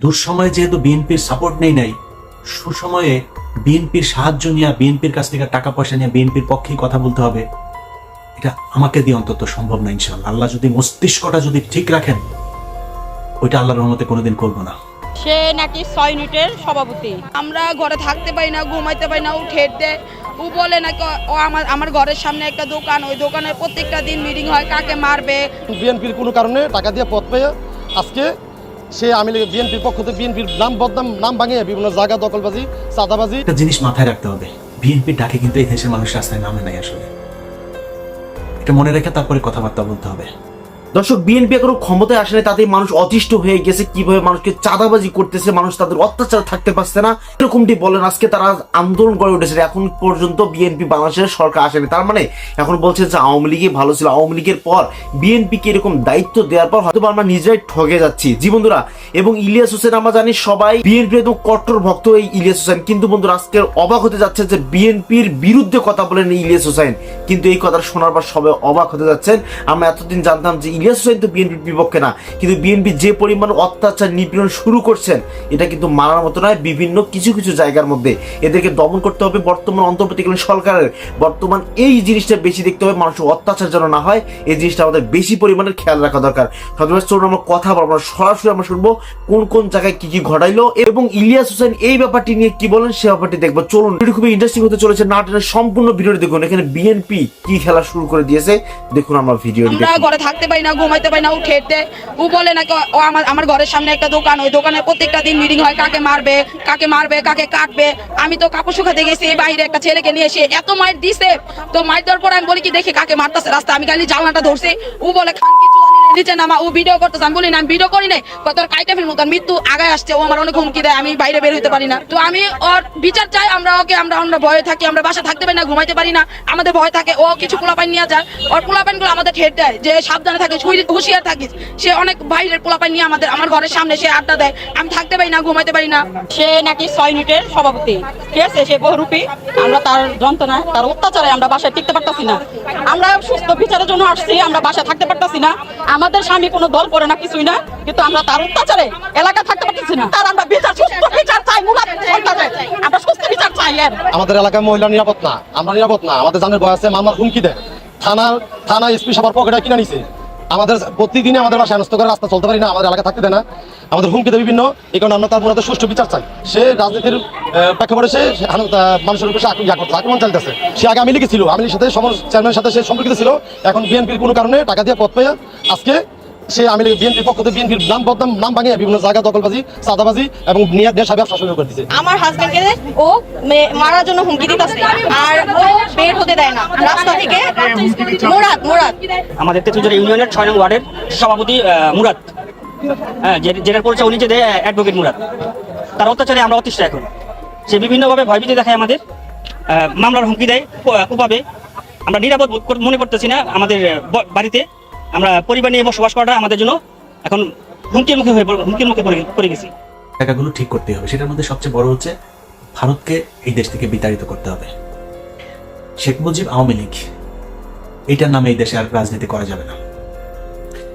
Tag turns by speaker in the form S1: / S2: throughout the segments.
S1: দুঃসময়ে যেহেতু বিএনপির সাপোর্ট নেই নাই সুসময়ে বিএনপির সাহায্য নিয়ে বিএনপির কাছ থেকে টাকা পয়সা নিয়ে বিএনপির পক্ষেই কথা বলতে হবে এটা আমাকে দিয়ে অন্তত সম্ভব না ইনশাল্লাহ আল্লাহ যদি মস্তিষ্কটা যদি ঠিক রাখেন ওইটা আল্লাহর রহমতে কোনোদিন করব না।
S2: সে নাকি ছয় ইউনিটের সভাপতি। আমরা ঘরে থাকতে পারি না ঘুমাইতে পারি না ও ঠেট দেয়। ও বলে নাকি ও আমার আমার ঘরের সামনে একটা দোকান ওই দোকানের প্রত্যেকটা দিন মিটিং হয় কাকে মারবে?
S3: বিএনপির কোনো কারণে টাকা দিয়ে পথ পেয়ে আজকে সে আমি বিএনপির পক্ষ থেকে বিএনপির নাম বদনাম, নাম ভাঙিয়ে বিভিন্ন জায়গা, দখলবাজি, চাঁদাবাজি।
S1: একটা জিনিস মাথায় রাখতে হবে, বিএনপির ডাকে কিন্তু এই দেশের মানুষ রাস্তায় নামে নাই আসলে। এটা মনে রেখে তারপরে কথাবার্তা বলতে হবে।
S4: দর্শক বিএনপি এখনও ক্ষমতায় আসেনি, তাতেই মানুষ অতিষ্ঠ হয়ে গেছে, কীভাবে মানুষকে চাঁদাবাজি করতেছে, মানুষ তাদের অত্যাচার থাকতে পারছে না। এরকমটি বলেন, আজকে তারা আন্দোলন করে উঠেছে, এখন পর্যন্ত বিএনপি বাংলাদেশের সরকার আসেনি। তার মানে এখন বলছে যে আওয়ামী লীগই ভালো ছিল। আওয়ামী লীগের পর বিএনপিকে এরকম দায়িত্ব দেওয়ার পর হয়তো আমরা নিজেরাই ঠগে যাচ্ছি। জি বন্ধুরা, এবং ইলিয়াস হোসেন আমরা জানি সবাই বিএনপি একদম কট্টর ভক্ত এই ইলিয়াস হোসেন। কিন্তু বন্ধুরা, আজকে অবাক হতে যাচ্ছে যে বিএনপির বিরুদ্ধে কথা বলেন ইলিয়াস হোসেন। কিন্তু এই কথা শোনার পর সবাই অবাক হতে যাচ্ছেন। আমরা এতদিন জানতাম যে ইলিয়াস হোসেন তো বিএনপির বিপক্ষে না। কিন্তু বিএনপি যে পরিমাণ অত্যাচার নিপীড়ন শুরু করছেন এটা কিন্তু মানার মতো নয় বিভিন্ন কিছু কিছু জায়গার মধ্যে। এদেরকে দমন করতে হবে বর্তমান অন্তর্বর্তীকালীন সরকারের। বর্তমান এই জিনিসটা বেশি দেখতে হবে মানুষের অত্যাচার যেন না হয় এই জিনিসটা আমাদের বেশি পরিমাণে খেয়াল রাখা দরকার। সদস্য চলুন আমরা কথা বলব আমরা সরাসরি আমরা শুনব কোন কোন জায়গায় কি কি ঘটাইলো এবং ইলিয়াস হোসেন এই ব্যাপারটি নিয়ে কি বলেন সে ব্যাপারটি দেখব। চলুন ভিডিও খুবই ইন্টারেস্টিং হতে চলেছে নাটকের সম্পূর্ণ ভিডিওটি দেখুন। এখানে বিএনপি কি খেলা শুরু করে দিয়েছে দেখুন আমরা ভিডিওটি
S2: আমরা ঘরে থাকতে পারি না ঘুমাইতে পারি না, ও দেয় ও বলে নাকি, ও আমার আমার ঘরের সামনে একটা দোকান, ওই দোকানের প্রত্যেকটা দিন মিটিং হয়, কাকে মারবে কাকে মারবে, কাকে কাটবে। আমি তো কাপড় শুকাতে গেছি বাইরে একটা ছেলেকে নিয়ে এসে এত মাইর দিছে। তো মাইর দেওয়ার পর আমি বলি কি, দেখি কাকে মারতেছে রাস্তা আমি খালি জানলাটা ধরছি। ও বলে না না। না না, আমাদের ভয় থাকে, ও কিছু পোলাপাইন নিয়ে যায় ওর পোলাপাইনগুলো আমাদের ঠেট দেয়, যে সাবধানে থাকে হুঁশিয়ার থাকিস। সে অনেক বাইরের পোলাপাইন নিয়ে আমাদের আমার ঘরের সামনে সে আড্ডা দেয়। আমি থাকতে পারি না, ঘুমাইতে পারি না। সে নাকি ছয় ইউনিটের সভাপতি। ঠিক আছে? সে বহুরূপী। আমরা তার যন্ত্রণা, তার অত্যাচারে আমরা বাসায় টিকতে পারতাছি না। আমরা সুস্থ বিচারের জন্য আসছি, আমরা বাসায় থাকতে পারতাছি না। আমাদের স্বামী কোনো দল করে না, কিছুই না। কিন্তু আমরা তার অত্যাচারে এলাকা থাকতে পারতেছি না। তার আমরা বিচার সুস্থ বিচার চাই আমরা সুস্থ বিচার চাই
S3: আমাদের এলাকায় মহিলা নিরাপদ না, আমরা নিরাপদ না। আমাদের জানের বয়সে মামলার হুমকি দেয়। থানা থানা এসপি সবার পকেটে কিনে নিছে। আমাদের প্রতিদিনে আমাদের বাসায় নষ্ট করে রাস্তা চলতে পারি না আমাদের এলাকা থাকতে দেয় না। আমাদের হুমকিতে বিভিন্ন এই কারণে আমরা তার মধ্যে সুষ্ঠু বিচার চাই। সে রাজনীতির প্রেক্ষাপটে সে মানুষের উপরে ইয়া করছে, আক্রমণ চালিতেছে। সে আগে আমি লিখেছিল আমি সাথে সমর চেয়ারম্যানের সাথে সে সম্পর্কিত ছিল। এখন বিএনপির কোনো কারণে টাকা দিয়ে পথ পেয়ে আজকে সে আমি বিএনপির পক্ষ থেকে বিএনপির নাম বদনাম নাম ভাঙিয়ে বিভিন্ন জায়গা দখলবাজি চাঁদাবাজি এবং নিয়ে দেশ ব্যবসা শুরু করে দিচ্ছে
S5: আমার হাজবেন্ডকে ও মারার জন্য হুমকি দিতেছে। আর ও বের হতে দেয় না। রাস্তা থেকে মোরাদ মোরাদ।
S6: আমাদের তেতুজোর ইউনিয়নের ছয় নং ওয়ার্ডের সভাপতি মুরাদ। হ্যাঁ যে- যেটার পরিচয় উনি যে দেয় অ্যাডভোকেট মুরাদ। তার অত্যাচারে আমরা অতিষ্ঠ এখন। সে বিভিন্নভাবে ভয়ভীতি দেখায় আমাদের। মামলার হুমকি দেয় কোপাবে আমরা নিরাপদ মনে করতেছি না আমাদের বাড়িতে। আমরা পরিবার নিয়ে বসবাস করাটা আমাদের জন্য এখন হুমকির মুখে হয়ে হুমকির মুখে পড়ে- গেছি।
S1: জায়গাগুলো ঠিক করতে হবে। সেটার মধ্যে সবচেয়ে বড় হচ্ছে ভারতকে এই দেশ থেকে বিতাড়িত করতে হবে। শেখ মুজিব আওয়ামী লীগ, এটার নামে এই দেশে আর রাজনীতি করা যাবে না।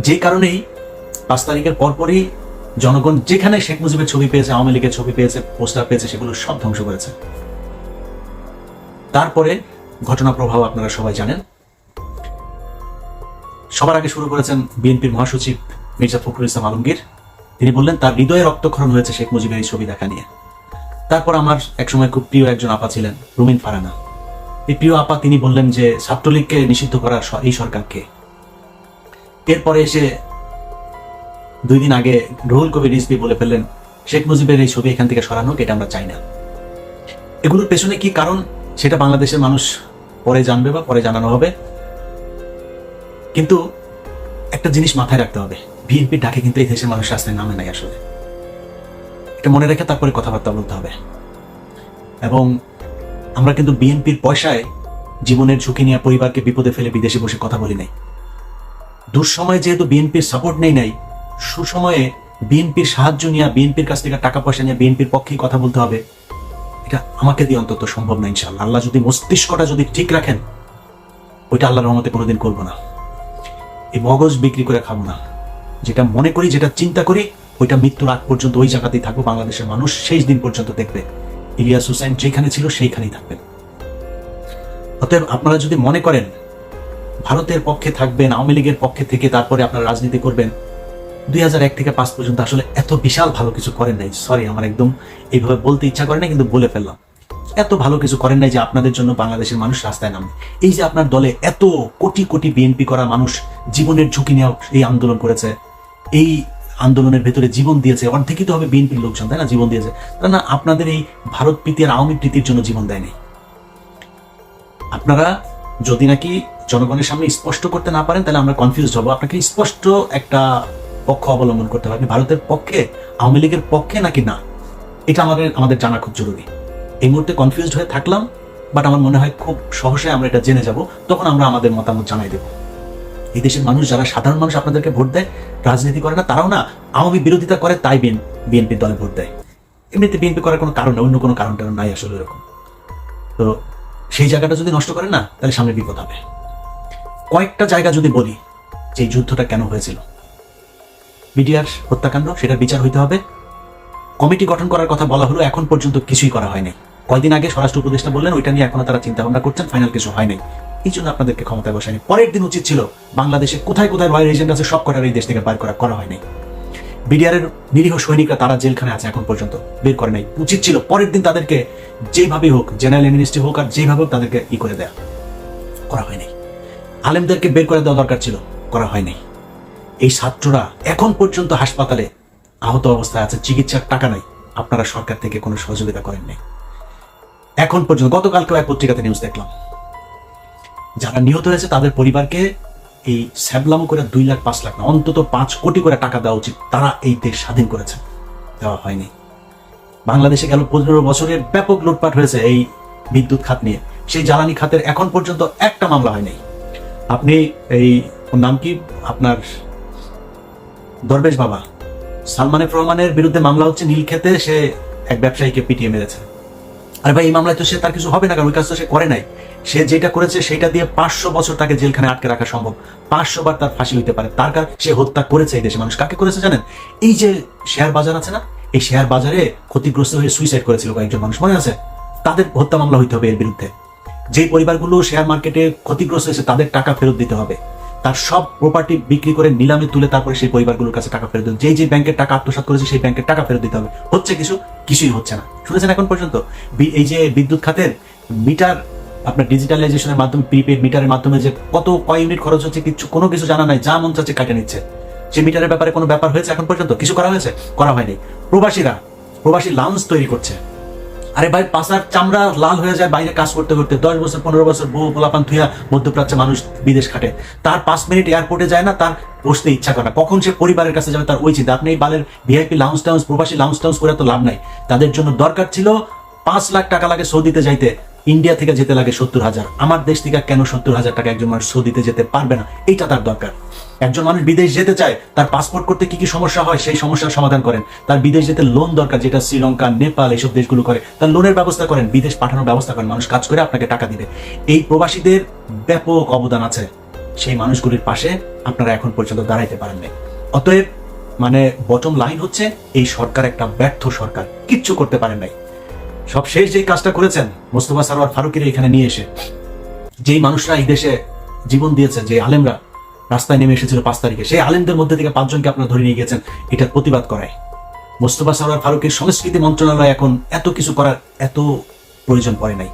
S1: যে কারণেই পাঁচ তারিখের পরপরই জনগণ যেখানে শেখ মুজিবের ছবি পেয়েছে, আওয়ামী লীগের ছবি পেয়েছে, পোস্টার পেয়েছে, সেগুলো সব ধ্বংস করেছে। তারপরে ঘটনা প্রভাব আপনারা সবাই জানেন। সবার আগে শুরু করেছেন বিএনপির মহাসচিব মির্জা ফখরুল ইসলাম আলমগীর। তিনি বললেন, তার হৃদয়ে রক্তক্ষরণ হয়েছে শেখ মুজিবের এই ছবি দেখা নিয়ে। তারপর আমার একসময় খুব প্রিয় একজন আপা ছিলেন, রুমিন ফারানা। এই প্রিয় আপা তিনি বললেন যে, ছাত্রলীগকে নিষিদ্ধ করার এই সরকারকে এরপরে এসে দুই দিন আগে রুহুল কবির রিজভি বলে ফেললেন, শেখ মুজিবের এই ছবি এখান থেকে সরানো, এটা আমরা চাই না। এগুলোর পেছনে কি কারণ, সেটা বাংলাদেশের মানুষ পরে জানবে বা পরে জানানো হবে। কিন্তু একটা জিনিস মাথায় রাখতে হবে। বিএনপির ডাকে কিন্তু এই দেশের মানুষ রাস্তায় নামে নাই আসলে। এটা মনে রেখে তারপরে কথাবার্তা বলতে হবে। এবং আমরা কিন্তু বিএনপির পয়সায় জীবনের ঝুঁকি নিয়ে পরিবারকে বিপদে ফেলে বিদেশে বসে কথা বলি নাই। দুঃসময়ে যেহেতু বিএনপির সাপোর্ট নেই নাই, সুসময়ে বিএনপির সাহায্য নিয়ে বিএনপির কাছ থেকে টাকা পয়সা নিয়ে বিএনপির পক্ষেই কথা বলতে হবে, এটা আমাকে দিয়ে অন্তত সম্ভব না ইনশাল্লাহ আল্লাহ যদি মস্তিষ্কটা যদি ঠিক রাখেন, ওইটা আল্লাহর রহমতে কোনোদিন করব না। এই মগজ বিক্রি করে খাব না। যেটা মনে করি, যেটা চিন্তা করি, ওইটা মৃত্যুর আগ পর্যন্ত ওই জায়গাতেই থাকব, বাংলাদেশের মানুষ শেষ দিন পর্যন্ত দেখবে। ইলিয়াস হুসাইন যেখানে ছিল, সেইখানেই থাকবেন। অতএব আপনারা যদি মনে করেন, ভারতের পক্ষে থাকবেন, আওয়ামী লীগের পক্ষে থেকে তারপরে আপনারা রাজনীতি করবেন, দুই হাজার এক থেকে পাঁচ পর্যন্ত আসলে এত বিশাল ভালো কিছু করেন নাই। সরি আমার একদম এইভাবে বলতে ইচ্ছা করে না কিন্তু বলে ফেললাম। এত ভালো কিছু করেন নাই যে আপনাদের জন্য বাংলাদেশের মানুষ রাস্তায় নামবে এই যে আপনার দলে এত কোটি কোটি বিএনপি করা মানুষ জীবনের ঝুঁকি নিয়ে এই আন্দোলন করেছে, এই আন্দোলনের ভেতরে জীবন দিয়েছে, অর্ধেকই তো হবে বিএনপির লোকজন, তাই না? জীবন দিয়েছে। তাই না আপনাদের এই ভারত প্রীতি আর আওয়ামী প্রীতির জন্য জীবন দেয়নি আপনারা যদি নাকি জনগণের সামনে স্পষ্ট করতে না পারেন, তাহলে আমরা কনফিউজ হব। আপনাকে স্পষ্ট একটা পক্ষ অবলম্বন করতে হবে। আপনি ভারতের পক্ষে, আওয়ামী লীগের পক্ষে নাকি না? এটা আমাদের আমাদের জানা খুব জরুরি। এই মুহূর্তে কনফিউজড হয়ে থাকলাম বাট আমার মনে হয় খুব সহসায় আমরা এটা জেনে যাব, তখন আমরা আমাদের মতামত জানাই দেব। এই দেশের মানুষ যারা সাধারণ মানুষ আপনাদেরকে ভোট দেয়, রাজনীতি করে না, তারাও না আওয়ামী বিরোধিতা করে, তাই বিএনপির দলে ভোট দেয়। এমনিতে বিএনপি করার কোনো কারণ অন্য কোনো কারণ টারণ নাই আসলে এরকম। তো সেই জায়গাটা যদি নষ্ট করে না, তাহলে সামনে বিপদ হবে। কয়েকটা জায়গা যদি বলি, যে যুদ্ধটা কেন হয়েছিল। বিডিআর হত্যাকাণ্ড, সেটার বিচার হইতে হবে। কমিটি গঠন করার কথা বলা হলো, এখন পর্যন্ত কিছুই করা হয়নি। কয়দিন আগে স্বরাষ্ট্র উপদেষ্টা বললেন, ওইটা নিয়ে এখনও তারা চিন্তা ভাবনা করছেন ফাইনাল কিছু হয় নাই। এই জন্য আপনাদেরকে ক্ষমতায় বসায়নি। পরের দিন উচিত ছিল, বাংলাদেশে কোথায় কোথায় রয়্যাল এজেন্ট আছে, সব কটার এই দেশ থেকে বাইর করা করা হয়নি বিডিআরের নিরীহ সৈনিকরা তারা জেলখানে আছে এখন পর্যন্ত, বের করে নাই। উচিত ছিল পরের দিন তাদেরকে যেভাবেই হোক, জেনারেল ইউনিভার্সিটি হোক আর যেভাবে হোক তাদেরকে ই করে দেয়া। করা হয়নি আলেমদেরকে বের করে দেওয়া দরকার ছিল, করা হয়নি এই ছাত্ররা এখন পর্যন্ত হাসপাতালে আহত অবস্থায় আছে, চিকিৎসার টাকা নাই। আপনারা সরকার থেকে কোনো সহযোগিতা করেন নাই। এখন পর্যন্ত, গতকালকেও এক পত্রিকাতে নিউজ দেখলাম। যারা নিহত হয়েছে, তাদের পরিবারকে এই স্যাবলামো করে দুই লাখ, পাঁচ লাখ না, অন্তত পাঁচ কোটি করে টাকা দেওয়া উচিত। তারা এই দেশ স্বাধীন করেছে। দেওয়া হয়নি। বাংলাদেশে গেল পনেরো বছরের ব্যাপক লুটপাট হয়েছে এই বিদ্যুৎ খাত নিয়ে। সেই জ্বালানি খাতের এখন পর্যন্ত একটা মামলা হয়নি। আপনি এই নাম কি? আপনার দরবেশ বাবা। সালমানের রহমানের বিরুদ্ধে মামলা হচ্ছে, নীলক্ষেতে সে এক ব্যবসায়ীকে পিটিয়ে মেরেছে। আরে ভাই, এই মামলায় তো সে তার কিছু হবে না, কারণ ওই কাজ তো সে করে নাই। সে যেটা করেছে, সেটা দিয়ে পাঁচশো বছর তাকে জেলখানে আটকে রাখা সম্ভব। পাঁচশো বার তার ফাঁসি হইতে পারে। তার কারণ সে হত্যা করেছে এই দেশে। মানুষ কাকে করেছে জানেন? এই যে শেয়ার বাজার আছে না, এই শেয়ার বাজারে ক্ষতিগ্রস্ত হয়ে সুইসাইড করেছিল কয়েকজন মানুষ, মনে আছে? তাদের হত্যা মামলা হইতে হবে এর বিরুদ্ধে। যে পরিবারগুলো শেয়ার মার্কেটে ক্ষতিগ্রস্ত হয়েছে, তাদের টাকা ফেরত দিতে হবে। তার সব প্রপার্টি বিক্রি করে নিলামে তুলে তারপরে সেই পরিবারগুলোর কাছে টাকা ফেরত দিতে যেই যে ব্যাংকের টাকা আত্মসাৎ করেছে, সেই ব্যাংকের টাকা ফেরত দিতে হবে। হচ্ছে কিছু, কিছুই হচ্ছে না। শুনেছেন এখন পর্যন্ত? এই যে বিদ্যুৎ খাতের মিটার, আপনার ডিজিটালাইজেশনের মাধ্যমে প্রিপেড মিটারের মাধ্যমে যে কত কয় ইউনিট খরচ হচ্ছে, কিছু, কোনো কিছু জানা নাই, যা মন চাচ্ছে কাটে নিচ্ছে। সে মিটারের ব্যাপারে কোনো ব্যাপার হয়েছে এখন পর্যন্ত? কিছু করা হয়েছে? করা হয়নি। প্রবাসীরা, প্রবাসী লাউন্স তৈরি করছে। আরে ভাই, পাশার চামড়া লাল হয়ে যায় বাইরে কাজ করতে করতে। দশ বছর, পনেরো বছর বহু পোলাপান থুয়া মধ্যপ্রাচ্যে মানুষ বিদেশ খাটে। তার পাঁচ মিনিট এয়ারপোর্টে যায় না, তার বসতে ইচ্ছা করে না। কখন সে পরিবারের কাছে যাবে তার ওই চিন্তা। আপনি এই বালের ভিআইপি লাউন্স টাউন্স প্রবাসী লাউন্স টাউন্স করে তো লাভ নাই। তাদের জন্য দরকার ছিল পাঁচ লাখ টাকা লাগে সৌদিতে যাইতে। ইন্ডিয়া থেকে যেতে লাগে সত্তর হাজার। আমার দেশ থেকে কেন সত্তর হাজার টাকা একজন মানুষ সৌদিতে যেতে পারবে না? এইটা তার দরকার। একজন মানুষ বিদেশ যেতে চায়, তার পাসপোর্ট করতে কি কি সমস্যা হয় সেই সমস্যার সমাধান করেন। তার বিদেশ যেতে লোন দরকার, যেটা শ্রীলঙ্কা, নেপাল এইসব দেশগুলো করে, তার লোনের ব্যবস্থা করেন, বিদেশ পাঠানোর ব্যবস্থা করেন। মানুষ কাজ করে আপনাকে টাকা দিবে। এই প্রবাসীদের ব্যাপক অবদান আছে। সেই মানুষগুলির পাশে আপনারা এখন পর্যন্ত দাঁড়াইতে পারেন নাই। অতএব মানে বটম লাইন হচ্ছে, এই সরকার একটা ব্যর্থ সরকার। কিচ্ছু করতে পারেন নাই। সব শেষ যেই কাজটা করেছেন, মোস্তফা সারোয়ার ফারুকের এখানে নিয়ে এসে। যেই মানুষরা এই দেশে জীবন দিয়েছে যে আলেমরা রাস্তায় নেমে এসেছিল পাঁচ তারিখে, সেই আলেমদের মধ্যে থেকে পাঁচজনকে আপনারা ধরে নিয়ে গেছেন এটার প্রতিবাদ করায় মোস্তফা সারোয়ার ফারুকের সংস্কৃতি মন্ত্রণালয় এখন এত কিছু করার এত প্রয়োজন পড়ে নাই।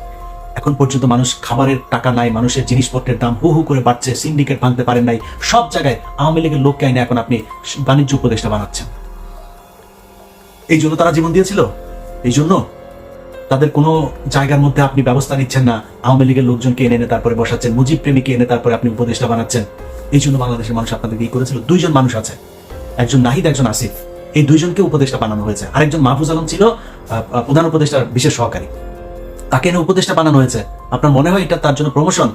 S1: এখন পর্যন্ত মানুষ খাবারের টাকা নাই, মানুষের জিনিসপত্রের দাম হু হু করে বাড়ছে, সিন্ডিকেট ভাঙতে পারেন নাই, সব জায়গায় আওয়ামী লীগের লোককে আইনে এখন আপনি বাণিজ্য উপদেষ্টা বানাচ্ছেন। এই জন্য তারা জীবন দিয়েছিল? এই জন্য? তাদের কোনো জায়গার মধ্যে আপনি ব্যবস্থা নিচ্ছেন না। আওয়ামী লীগের লোকজনকে এনে এনে তারপরে বসাচ্ছেন, মুজিব প্রেমীকে এনে তারপরে আপনি উপদেষ্টা বানাচ্ছেন। এই জন্য বাংলাদেশের মানুষ আপনাদেরকে করেছিল। দুইজন মানুষ আছে। একজন নাহিদ, একজন আসিফ। এই দুইজনকে উপদেষ্টা বানানো হয়েছে। আরেকজন মাহফুজ আলম ছিল প্রধান উপদেষ্টার বিশেষ সহকারী। তাকে এনে উপদেষ্টা বানানো হয়েছে। আপনার মনে হয় এটা তার জন্য প্রমোশন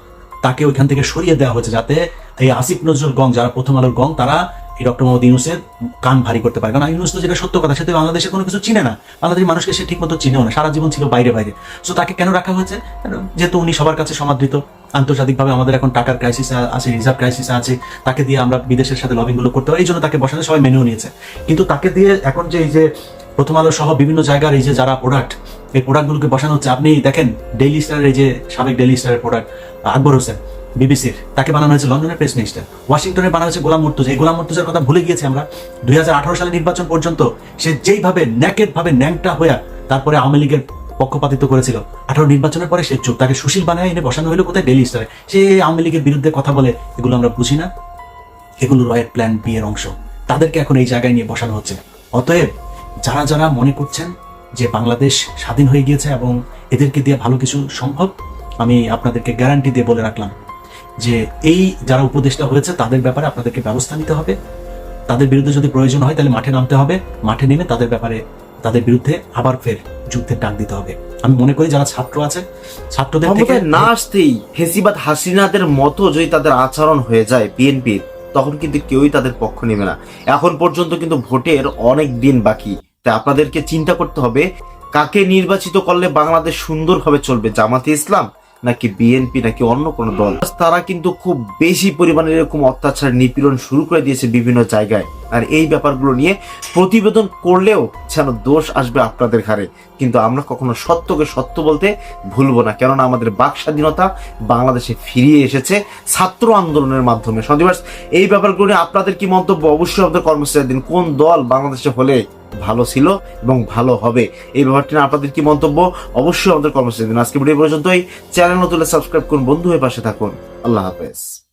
S1: তাকে ওইখান থেকে সরিয়ে দেওয়া হয়েছে যাতে এই আসিফ নজরুল গং, যারা প্রথম আলোর গং, তারা এই ডক্টর মোহাম্মদ ইউনুসের কান ভারী করতে পারে। কারণ ইউনুস তো যেটা সত্য কথা, সে বাংলাদেশে কোনো কিছু চিনে না। বাংলাদেশের মানুষকে সে ঠিক মতো চিনেও না, সারা জীবন ছিল বাইরে বাইরে। সো তাকে কেন রাখা হয়েছে? যেহেতু উনি সবার কাছে সমাদৃত, আন্তর্জাতিকভাবে আমাদের এখন টাকার ক্রাইসিস আছে রিজার্ভ ক্রাইসিস আছে, তাকে দিয়ে আমরা বিদেশের সাথে লবিংগুলো করতে পারি এই জন্য তাকে বসাতে সবাই মেনেও নিয়েছে। কিন্তু তাকে দিয়ে এখন যে এই যে প্রথম আলো সহ বিভিন্ন জায়গার এই যে যারা প্রোডাক্ট এই প্রোডাক্টগুলোকে বসানো হচ্ছে, আপনি দেখেন ডেইলি স্টারের এই যে সাবেক ডেইলি স্টারের প্রোডাক্ট আকবর হোসেন। বিবিসির, তাকে বানানো হয়েছে লন্ডনের প্রেস মিনিস্টার ওয়াশিংটনে বানানো হয়েছে গোলাম মুর্তুজা। এই গোলাম মুর্তুজার কথা ভুলে গিয়েছি আমরা। দুই সালে নির্বাচন পর্যন্ত সে যেইভাবে ন্যাকেট ভাবে ন্যাংটা হইয়া তারপরে আওয়ামী লীগের পক্ষপাতিত্ব করেছিল, আঠারো নির্বাচনের পরে সে চুপ। তাকে সুশীল বানায় এনে বসানো হলো কোথায়? ডেইলি স্টারে। সে আওয়ামী লীগের বিরুদ্ধে কথা বলে এগুলো আমরা বুঝি না। এগুলো রয়ের প্ল্যান বি এর অংশ। তাদেরকে এখন এই জায়গায় নিয়ে বসানো হচ্ছে। অতএব যারা যারা মনে করছেন যে বাংলাদেশ স্বাধীন হয়ে গিয়েছে এবং এদেরকে দিয়ে ভালো কিছু সম্ভব, আমি আপনাদেরকে গ্যারান্টি দিয়ে বলে রাখলাম। যে এই যারা উপদেষ্টা হয়েছে, তাদের ব্যাপারে আপনাদেরকে ব্যবস্থা নিতে হবে। তাদের বিরুদ্ধে যদি প্রয়োজন হয়, তাহলে মাঠে নামতে হবে। মাঠে নেমে তাদের ব্যাপারে, তাদের বিরুদ্ধে আবার ফের যুদ্ধের ডাক দিতে হবে। আমি মনে করি যারা ছাত্র আছে, ছাত্রদের থেকে
S4: না আসতেই ফেসিবাদ হাসিনাদের মতো যদি তাদের আচরণ হয়ে যায় বিএনপির তখন কিন্তু কেউই তাদের পক্ষ নেবে না। এখন পর্যন্ত কিন্তু ভোটের অনেক দিন বাকি। তাই আপনাদেরকে চিন্তা করতে হবে, কাকে নির্বাচিত করলে বাংলাদেশ সুন্দরভাবে চলবে? জামাতে ইসলাম নাকি বিএনপি নাকি অন্য কোনো দল। তারা কিন্তু খুব বেশি পরিমাণে এরকম অত্যাচার নিপীড়ন শুরু করে দিয়েছে বিভিন্ন জায়গায়। আর এই ব্যাপারগুলো নিয়ে প্রতিবেদন করলেও যেন দোষ আসবে আপনাদের ঘাড়ে। কিন্তু আমরা কখনো সত্যকে সত্য বলতে ভুলবো না। কেননা আমাদের বাক স্বাধীনতা বাংলাদেশে ফিরিয়ে এসেছে ছাত্র আন্দোলনের মাধ্যমে। সঞ্জীবাস এই ব্যাপারগুলো নিয়ে আপনাদের কি মন্তব্য? অবশ্যই আপনাদের কর্মসূচি দিন। কোন দল বাংলাদেশে হলে ভালো ছিল এবং ভালো হবে। এই ব্যাপারটি নিয়ে আপনাদের কি মন্তব্য? অবশ্যই আমাদের কর্মসূচি দিন আজকে ভিডিও পর্যন্তই। চ্যানেল নতুন সাবস্ক্রাইব করুন। বন্ধু হয়ে পাশে থাকুন। আল্লাহ হাফেজ।